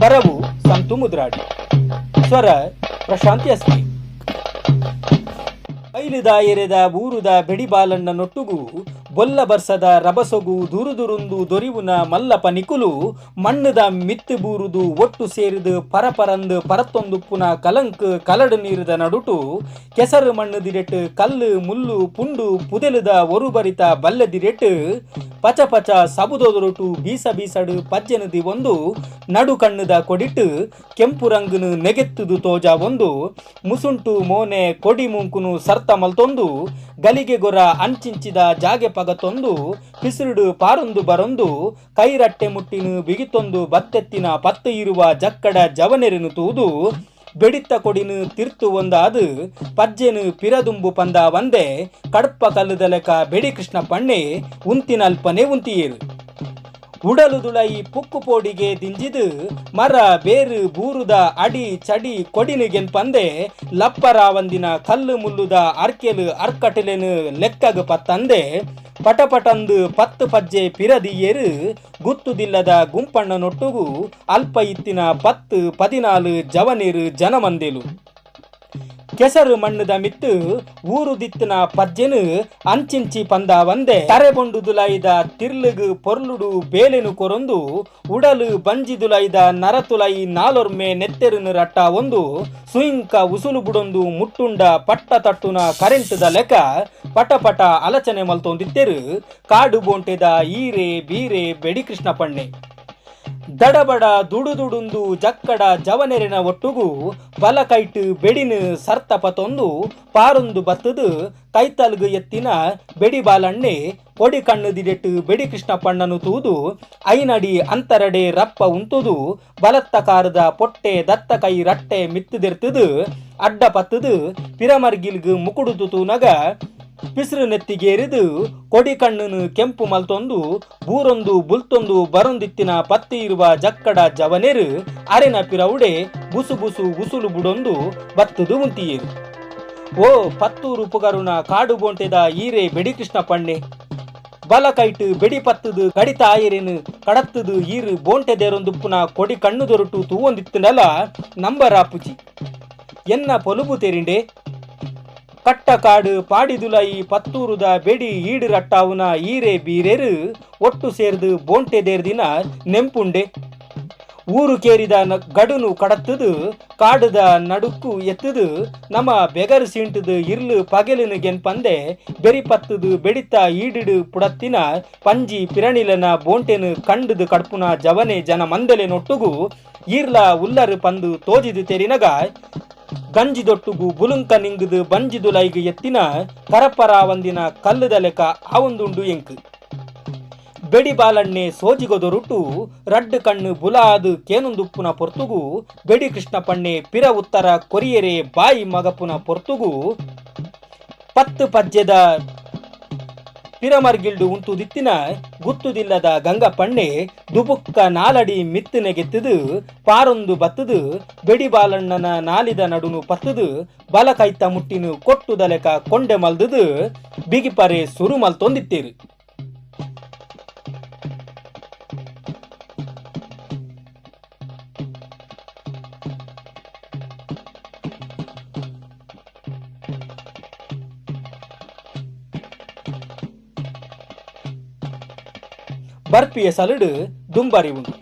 बरवू संतु मुद्राटी स्वर प्रशांती असते। ಬೈಲಿದ ಎರೆದ, ಬೂರುದ ಬೆಡಿಬಾಲಣ್ಣ ನೊಟ್ಟುಗು ಬೊಲ್ಲ ಬರ್ಸದ ರಭಸೊಗು ದುರುದುರುಂದು ದೊರಿವುನ ಮಲ್ಲಪ ನಿಕುಲು, ಮಣ್ಣದ ಮಿತ್ತು ಬೂರುದು ಒಟ್ಟು ಸೇರಿದು ಪರಪರಂದು ಪರತ್ತೊಂದುಪ್ಪುನ ಕಲಂಕ್ ಕಲಡು ನೀರಿದ ನಡುಟು, ಕೆಸರು ಮಣ್ಣು ದಿರೆಟ್ ಕಲ್ಲು, ಮುಲ್ಲು, ಪುಂಡು, ಪುದೆಲುದ ಒರುಬರಿತ ಬಲ್ಲೆ ದಿರೆಟ್ ಪಚ ಪಚ ಸಬುದೊದುರುಟು ಬೀಸ ಬೀಸಡು ಪಜ್ಜನದಿ ಒಂದು, ನಡು ಕಣ್ಣುದ ಕೊಡಿಟ್ಟು ಕೆಂಪು ರಂಗನು ನೆಗೆತ್ತುದು ತೋಜ ಒಂದು, ಮುಸುಂಟು ಮೋನೆ ಕೊಡಿ ಮುಂಕುನು ಸರ್ತ ಮಲ್ತೊಂದು, ಗಲಿಗೆ ಗೊರ ಅಂಚಿಂಚಿದ ಜಾಗೆ ಪಗತೊಂದು, ಪಿಸಿರುಡು ಪಾರೊಂದು ಬರೊಂದು, ಕೈರಟ್ಟೆ ಮುಟ್ಟಿನು ಬಿಗಿತೊಂದು, ಬತ್ತೆತ್ತಿನ ಪತ್ತೆ ಇರುವ ಜಕ್ಕಡ ಜವನೆರೆನು ತೂದು, ಬೆಡಿತ್ತ ಕೊಡಿನು ತಿರ್ತು ಒಂದಾದು, ಪಜ್ಜೆನು ಪಿರದುಂಬು ಪಂದ ಒಂದೆ, ಕಡಪ ಕಲ್ಲುದ ಲೆಕ್ಕ ಬೆಡಿ ಕೃಷ್ಣ ಪಣ್ಣೆ, ಉಂತಿನಲ್ಪನೆ ಉಂತಿಯೇರು. ಉಡಲು ದುಳೈ ಪುಕ್ಕು ಪೋಡಿಗೆ ದಿಂಜಿದು, ಮರ ಬೇರು ಬೂರುದ ಅಡಿ ಚಡಿ ಕೊಡಿನಿಗೆನ್ ಪಂದೆ, ಲಪ್ಪರ ಒಂದಿನ ಕಲ್ಲು ಮುಲ್ಲುದ ಅರ್ಕೆಲು ಅರ್ಕಟಲೆನು ಲೆಕ್ಕಗ ಪತ್ತಂದೆ, ಪಟಪಟಂದು ಪತ್ತು ಪಜ್ಜೆ ಪಿರದಿಯೇರು ಗುತ್ತುದಿಲ್ಲದ ಗುಂಪಣ್ಣನೊಟ್ಟುಗು ಅಲ್ಪ ಇತ್ತಿನ ಪತ್ತು ಪದಿನಾಲು ಜವನೀರು ಜನಮಂದೆಲು. ಕೆಸರು ಮಣ್ಣುದ ಮಿತ್ತು ಊರು ದಿತ್ತಿನ ಪಜ್ಜೆನು ಅಂಚಿಂಚಿ ಪಂದ ಒಂದೆ. ತರೆಬೊಂಡುದುಲೈದ ತಿರ್ಲುಗು ಪೊರ್ಲುಡು ಬೇಲೆನು ಕೊರೊಂದು. ಉಡಲು ಬಂಜಿದುಲೈದ ನರತುಲೈ ನಾಲೊರ್ಮೆ ನೆತ್ತೆರುನು ರಟ್ಟ ಒಂದು. ಸುಯಿಂಕ ಉಸುಲು ಬುಡೊಂದು ಮುಟ್ಟುಂಡ ಪಟ್ಟ ತಟ್ಟುನ ಕರೆಂಟ್ದ ಲೆಕ್ಕ. ಪಟ ಪಟ ಅಲಚನೆ ಮಲ್ತೊಂದಿತ್ತೆರು. ಕಾಡು ಬೋಂಟೆದ ಈರೆ ಬೀರೆ ಬೆಡಿ ಕೃಷ್ಣ ಪಣ್ಣೆ. ದಡಬಡ ದುಡುದುಡುಂದು ಜಕ್ಕಡ ಜವನೆರಿನ ಒಟ್ಟುಗು ಬಲ ಕೈಟ್ ಬೆಡಿನ ಸರ್ತ ಸರ್ತಪತೊಂದು ಪಾರೊಂದು ಬತ್ತದು ಕೈತಲ್ಗು ಎತ್ತಿನ ಬೆಡಿ ಬಾಲಣ್ಣೆ ಕೊಡಿ ಕಣ್ಣು ದಿಡೆಟ್ಟು ಬೆಡಿ ಕೃಷ್ಣಪ್ಪಣ್ಣನು ತೂದು ಐನಡಿ ಅಂತರಡೆ ರಪ್ಪ ಉಂತುದು ಬಲತ್ತ ಕಾರದ ಪೊಟ್ಟೆ ದತ್ತ ಕೈ ರಟ್ಟೆ ಮಿತ್ತದಿರ್ತದು ಅಡ್ಡ ಪತ್ತದು ಪಿರಮರ್ಗಿಲ್ಗು ಮುಕುಡುದು ತೂನಗ ಪಿಸ್ರು ನೆತ್ತಿಗೇರಿದು ಕೊಡಿ ಕಣ್ಣನು ಕೆಂಪು ಮಲ್ತೊಂದು, ಬೂರೊಂದು, ಬುಲ್ತೊಂದು, ಬರೊಂದಿತ್ತಿನ ಪತ್ತಿ ಇರುವ ಜಕ್ಕಡ ಜವನೆರು, ಅರೆನ ಪಿರವುಡೆ, ಬುಸು ಬುಸು ಉಸುಲು ಬುಡೊಂದು ಬತ್ತದು ಮುಂತಿಯೇರು ಓ ಪತ್ತೂರು ಪುಗರುನ ಕಾಡು ಬೋಂಟೆದ ಈರೆ ಬೆಡಿ ಕೃಷ್ಣ ಪಣ್ಣೆ. ಬಲ ಕೈಟು ಬೆಡಿ ಪತ್ತದು ಕಡಿತ ಆಯಿರೇನು, ಕಡತ್ತದು ಈರು ಬೋಂಟೆದೇರೊಂದುಪ್ಪುನ ಕೊಡಿ ಕಣ್ಣು ದೊರಟು ತೂವೊಂದಿತ್ತನಲ ನಂಬರ ಪುಜಿ ಎನ್ನ ಪೊಲುಬು ತೆರಿಂಡೆ ಕಟ್ಟಕಾಡು ಪಾಡಿದುಲೈ ಪತ್ತೂರುದ ಬೆಡಿ ಈಡು ರಟ್ಟಾವುನ ಈರೆ ಬೀರೆರು ಒಟ್ಟು ಸೇರ್ದು ಬೋಂಟೆ ದೇರ್ದಿನ ನೆಂಪುಂಡೆ. ಊರು ಕೇರಿದ ಗಡುನು ಕಡತ್ತದು, ಕಾಡುದ ನಡುಕು ಎತ್ತದು, ನಮ್ಮ ಬೆಗರು ಸೀಂಟದು ಇರ್ಲು ಪಗೆಲಿನ ಗೆನ್ಪಂದೆ, ಬೆರಿ ಪತ್ತದು ಬೆಡಿತ ಈಡಿಡು ಪುಡತ್ತಿನ ಪಂಜಿ ಪಿರಣಿಲನ ಬೋಂಟೆನು ಕಂಡದು ಕಡ್ಪುನ ಜವನೆ ಜನ ಮಂದಲೆ ನೊಟ್ಟುಗು, ಈರ್ಲ ಉಲ್ಲರು ಪಂದು ತೋಜಿದು ತೆರಿನಗ ಗಂಜಿದೊಟ್ಟುಗು ಬುಲುಂಕ ನಿಂಗುದು ಬಂಜಿದು ಲೈಗ ಎತ್ತಿನ ಪರಪರ ಒಂದಿನ ಕಲ್ಲುದ ಲೆಕ್ಕ ಆವೊಂದುಂಡು ಎಂಕು. ಬೆಡಿ ಬಾಲಣ್ಣೆ ಸೋಜಿಗೊದೊರುಟು ರಡ್ಡು ಕಣ್ಣು ಬುಲಾದು ಕೇನುಂದುಪ್ಪುನ ಪೊರ್ತುಗು ಬೆಡಿ ಕೃಷ್ಣ ಪಣ್ಣೆ ಪಿರ ಉತ್ತರ ಕೊರಿಯರೆ ಬಾಯಿ ಮಗಪುನ ಪೊರ್ತುಗು ಪತ್ತು ಪಜ್ಜೆದ ಪಿರಮರ್ಗಿಲ್ಡು ಉಂಟು ದಿತ್ತಿನ ಗುತ್ತುದಿಲ್ಲದ ಗಂಗ ಪಣ್ಣೆ ದುಬುಕ್ಕ ನಾಲಡಿ ಮಿತ್ತನೆಗೆತ್ತದು ಪಾರೊಂದು ಬತ್ತದು ಬೆಡಿ ಬಾಲಣ್ಣನ ನಾಲಿದ ನಡುನು ಪತ್ತದು ಬಲ ಕೈತ ಮುಟ್ಟಿನು ಕೊಟ್ಟುದಲೆಕ ಕೊಂಡೆ ಮಲ್ದುದು ಬಿಗಿಪರೆ ಸುರು ಮಲ್ತೊಂದಿತ್ತೇರು ಬರ್ಪಿಯ ಸಲಡು ದುಂಬರಿ ಉಂಡು